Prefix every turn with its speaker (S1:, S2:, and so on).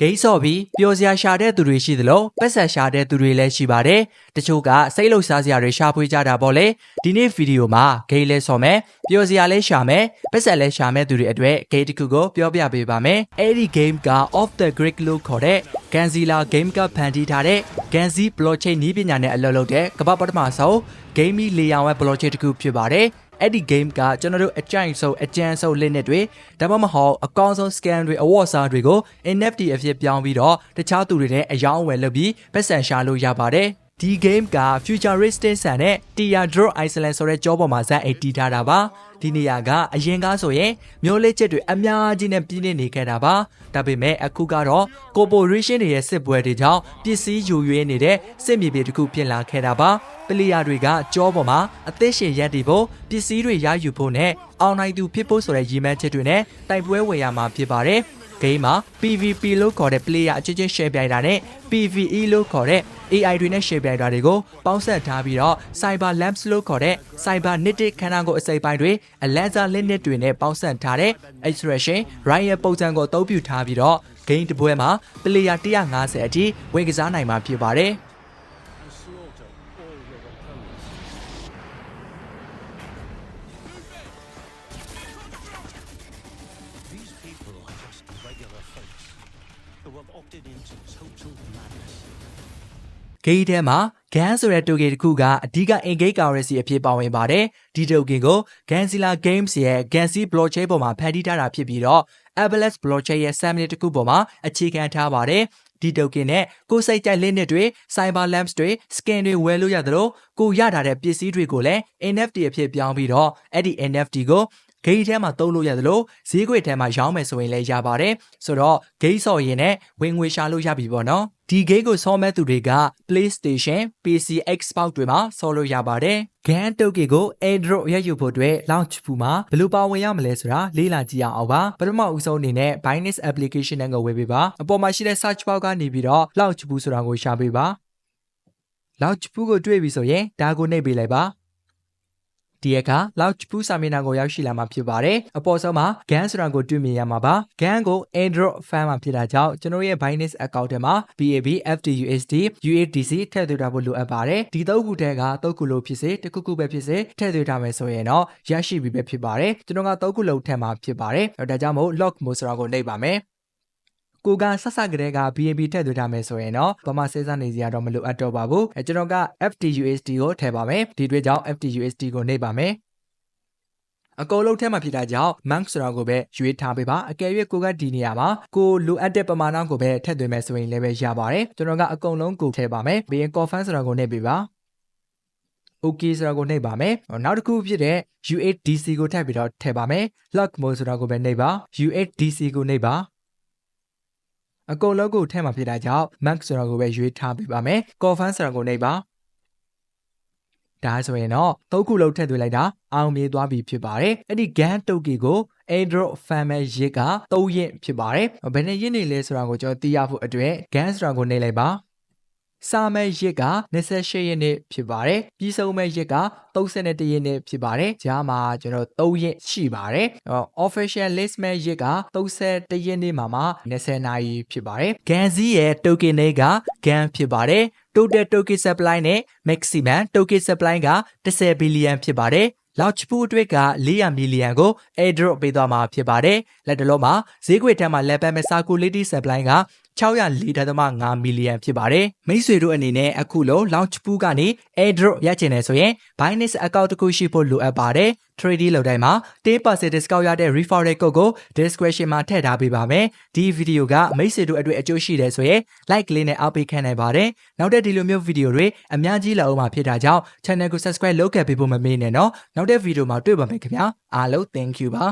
S1: ဂိမ်းဆော့ပြီးပျော်စရာရှာတဲ့သူတွေရှိသလိုပတ်ဆက်ရှာတဲ့သူတွေလည်းရှိပါတယ်တချို့ကစိတ်လှုပ်ရှားစရာတွေရှာဖွေကြတာပေါ့လေဒီနေ့ဗီဒီယိုမှာဂိမ်းလဲဆော့မယ်ပျော်စရာလဲရှာမယ်ပတ်ဆက်လဲရှာမယ်သူတွေအတွက်ဂိမ်းတစ်ခုကိုပြောပြပေးပါမယ်အဲ့ဒီ game က off the grid လို့ခေါ်တဲ့ Ganzilla game ကဖန်တီးထားတဲ့ Ganzi blockchain နည်းပညာနဲ့အလုပ်လုပ်တဲ့ကမ္ဘာပထမဆုံး game လေယာဉ်ဝဲ blockchain တစ်ခုဖြစ်ပါတယ် အဲ့ဒီ game ကကျွန်တော်တို့အကြိုက်ဆုံးအကြမ်းဆုံး limit တွေဒါမှမဟုတ်အကောင်းဆုံး scan တွေ award စားတွေကို NFT အဖြစ်ပြောင်းပြီးတော့တခြားသူတွေနဲ့အယောင်းအဝယ်လုပ်ပြီးပတ်စံရှာလို့ရပါတယ် ဒီ game က futuristic ဆန်တဲ့ Tia Draw Iceland ဆိုတဲ့ကြောပေါ်မှာဇက်အိတ်တီးထားတာပါဒီနေရာကအရင်ကားဆိုရင်မျိုးလေးချက်တွေအများကြီးနဲ့ပြင်းနေနေခဲ့တာပါဒါပေမဲ့အခုကတော့ corporation တွေရဲ့စစ်ပွဲတွေကြောင့်ပစ္စည်းယူရွေးနေတဲ့စစ်မြေပြင်တစ်ခုဖြစ်လာခဲ့တာပါပလီယာတွေကကြောပေါ်မှာအသက်ရှင်ရပ်တည်ဖို့ပစ္စည်းတွေရယူဖို့နဲ့အောင်နိုင်သူဖြစ်ဖို့ဆိုတဲ့ရည်မှန်းချက်တွေနဲ့တိုက်ပွဲဝယ်ရမှာဖြစ်ပါတယ် ဂိမ်းမှာ PVP လို့ခေါ်တဲ့ player အချင်းချင်း share ပြိုင်တာနဲ့ PVE လို့ခေါ်တဲ့ AI တွေနဲ့ share ပြိုင်တာတွေကိုပေါင်းစပ်ထားပြီးတော့ Cyber Labs လို့ခေါ်တဲ့ Cyber Knitted ခန္ဓာကိုယ်အစိပ်ပိုင်းတွေ Alenza Linux တွေနဲ့ပေါင်းစပ်ထားတဲ့ Extraction Riot ပုံစံကိုအသုံးပြုထားပြီးတော့ game တစ်ပွဲမှာ player 150အထိဝင်ကစားနိုင်မှာဖြစ်ပါတယ်။ ဂိမ်းထဲမှာ GAN ဆိုတဲ့တိုကင်တစ်ခုကအဓိက engage currency အဖြစ်ပါဝင်ပါတယ်ဒီတိုကင်ကို Ganzilla Games ရဲ့ Ganzi blockchain ပေါ်မှာဖန်တီးထားတာဖြစ်ပြီးတော့ Avalanche blockchain ရဲ့ summit တစ်ခုပေါ်မှာအခြေခံထားပါတယ်ဒီတိုကင်နဲ့ကိုယ်စိတ်ကြိုက်လင်းနစ်တွေ Cyber Lamps တွေ skin တွေဝယ်လို့ရသလိုကိုရထားတဲ့ပစ္စည်းတွေကိုလည်း NFT အဖြစ်ပြောင်းပြီးတော့အဲ့ဒီ NFT ကို ဂိမ်းထဲမှာသုံးလို့ရတယ်လို့ဈေးကွက်ထဲမှာရောင်းမယ်ဆိုရင်လည်းရပါတယ်ဆိုတော့ဂိမ်းဆော်ရင်နဲ့ဝင်ငွေရှာလို့ရပြီပေါ့နော်ဒီဂိမ်းကိုဆော်မဲ့သူတွေက PlayStation, PC, Xbox တွေမှာဆော်လို့ရပါတယ်ဂန်တုတ်ကေကို Android ရယူဖို့အတွက် launch ဖူမှာဘယ်လိုပါဝင်ရမလဲဆိုတာလေ့လာကြည့်အောင်ပါပထမဦးဆုံးအနေနဲ့ Binance application နဲ့ကိုဝေပေးပါအပေါ်မှာရှိတဲ့ search bar ကနေပြီးတော့ launch ဖူဆိုတာကိုရှာပေးပါ launch ဖူကိုတွေ့ပြီဆိုရင်ဒါကိုနှိပ်ပေးလိုက်ပါ ဒီအခါ launch pool စာမျက်နှာကိုရောက်ရှိလာမှာဖြစ်ပါတယ်။အပေါ်ဆုံးမှာ GAN ဆိုတာကိုတွေ့မြင်ရမှာပါ။ GAN ကို Android fan မှာဖြစ်တာကြောင့်ကျွန်တော်ရဲ့ Binance account ထဲမှာ BAB, FTUSD, USDC ထည့်သွင်းထားဖို့လိုအပ်ပါတယ်။ဒီသုံးခုထဲကသုံးခုလုံးဖြစ်စေတစ်ခုခုပဲဖြစ်စေထည့်သွင်းထားမယ်ဆိုရင်တော့ရရှိပြီပဲဖြစ်ပါတယ်။ကျွန်တော်ကသုံးခုလုံးထည့်မှာဖြစ်ပါတယ်။ဒါကြောင့်မို့ lock mode ဆိုတာကိုနှိပ်ပါမယ်။ ကိုကဆက်ဆက်ကလေးက BNB ထည့်သွင်းထားမယ်ဆိုရင်တော့ဘာမှစဉ်းစားနေစရာတော့မလိုအပ်တော့ပါဘူးအဲကျွန်တော်က FTUSD ကိုထည့်ပါမယ်ဒီအတွက်ကြောင့် FTUSD ကိုနှိပ်ပါမယ်အကုန်လုံးထဲမှာဖြစ်တာကြောင့် monk ဆိုတာကိုပဲရွေးထားပေးပါအကယ်၍ကိုကဒီနေရာမှာကိုလိုအပ်တဲ့ပမာဏကိုပဲထည့်သွင်းမယ်ဆိုရင်လည်းပဲရပါတယ်ကျွန်တော်ကအကုန်လုံးကိုထည့်ပါမယ်ပြီးရင် confirm ဆိုတာကိုနှိပ်ပေးပါ okay ဆိုတာကိုနှိပ်ပါမယ်နောက်တစ်ခုဖြစ်တဲ့ USDC ကိုထည့်ပြီးတော့ထည့်ပါမယ် lock mode ဆိုတာကိုပဲနှိပ်ပါ USDC ကိုနှိပ်ပါ အကုန်လုံးကိုထဲမှာဖြစ်တာကြောင့် max ဆိုတာကိုပဲရွေးထားပေးပါမယ် confirm ဆိုတာကိုနှိပ်ပါဒါဆိုရင်တော့သုံးခုလုံးထည့်သွင်းလိုက်တာအောင်မြင်သွားပြီဖြစ်ပါတယ်အဲ့ဒီ GAN တုတ်ကီကို Android Family ရစ်က3ရင့်ဖြစ်ပါတယ်ဘယ်နဲ့ရင့်နေလဲဆိုတာကိုကျွန်တော်သိရဖို့အတွက် GAN ဆိုတာကိုနှိပ်လိုက်ပါ စာမဲ့ရစ်က28ရက်နေ့ဖြစ်ပါတယ်ပြီးဆုံးမဲ့ရစ်က31ရက်နေ့ဖြစ်ပါတယ်ဂျားမှာကျွန်တော်3ရက်ရှိပါတယ် official list မဲ့ရစ်က31ရက်နေ့မှာမှ20နာရီဖြစ်ပါတယ်ဂန်ဇီရဲ့ token တွေကဂန်ဖြစ်ပါတယ် total token supply နဲ့ maximum token supply က10 billion ဖြစ်ပါတယ် launch pool အတွက်က400 million ကို airdrop ပေးသွားမှာဖြစ်ပါတယ်လက်တလုံးမှာဈေးကွက်ထဲမှာလက်ပတ်မဲ့ circulating supply က604.5 million ဖြစ်ပါတယ်မိတ်ဆွေတို့အနေနဲ့အခုလို launch pool ကနေ airdrop ရချင်တယ်ဆိုရင် Binance account တစ်ခုရှိဖို့လိုအပ်ပါတယ် trading လုပ်တိုင်းမှာ10% discount ရတဲ့ referral code ကို description မှာထည့်ထားပေးပါမယ်ဒီဗီဒီယိုကမိတ်ဆွေတို့အတွက်အကျိုးရှိတယ်ဆိုရင် like လေးနဲ့အားပေးခံနိုင်ပါတယ်နောက်တဲ့ဒီလိုမျိုးဗီဒီယိုတွေအများကြီးလာအောင်မှာဖြစ်တာကြောင့် channel ကို subscribe လုပ်ခဲ့ပေးဖို့မမေ့နဲ့နော်နောက်တဲ့ဗီဒီယိုမှာတွေ့ပါမယ်ခင်ဗျာအားလုံး thank you ပါ